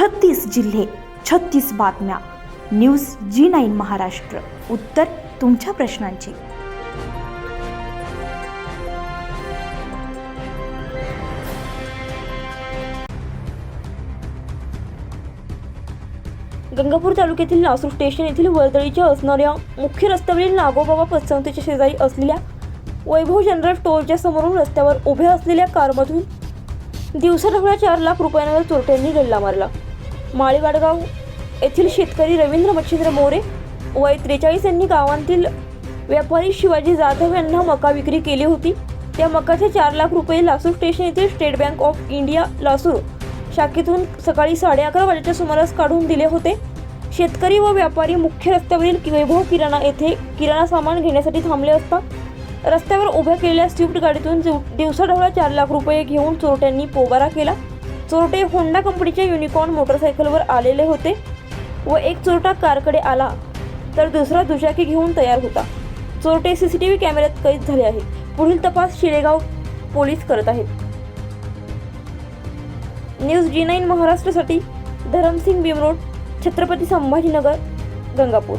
छत्तीस जिल्हे छत्तीस बातम्या. News G nine Maharashtra. उत्तर तुमच्या प्रश्नांची. गंगापूर तालुक्यातील लासूर स्टेशन येथील वर्दळीच्या असणाऱ्या मुख्य रस्त्यावरील नागोबाबा पतसंस्थेच्या शेजारी असलेल्या वैभव जनरल स्टोअरच्या समोरून रस्त्यावर उभ्या असलेल्या कारमधून दिवसाढवळ्या चार लाख रुपयांवर चोरट्यांनी गल्ला मारला. माळीवाडगाव येथील शेतकरी रवींद्र मच्छिंद्र मोरे वय त्रेचाळीस यांनी गावांतील व्यापारी शिवाजी जाधव यांना मका विक्री केली होती. त्या मकाचे चार लाख रुपये लासूर स्टेशन येथील state bank of India Lasur शाखेतून सकाळी साडे अकरा वाजेच्या सुमारास काढून दिले होते. शेतकरी व व्यापारी मुख्य रस्त्यावरील वैभव किराणा येथे किराणा सामान घेण्यासाठी थांबले असता रस्त्यावर उभ्या केलेल्या स्विफ्ट गाडीतून दिवसाढवळा चार लाख रुपये घेऊन चोरट्यांनी पोबारा केला. चोरटे होंडा कंपनीच्या युनिकॉर्न मोटरसायकलवर आलेले होते व एक चोरटा कारकडे आला तर दुसरा दुचाकी घेऊन तयार होता. चोरटे सी सी टी व्ही कॅमेऱ्यात कैद झाले आहेत. पुढील तपास शिळेगाव पोलीस करत आहेत. न्यूज जी नाईन महाराष्ट्रासाठी धरमसिंग बिमरोड छत्रपती संभाजीनगर गंगापूर.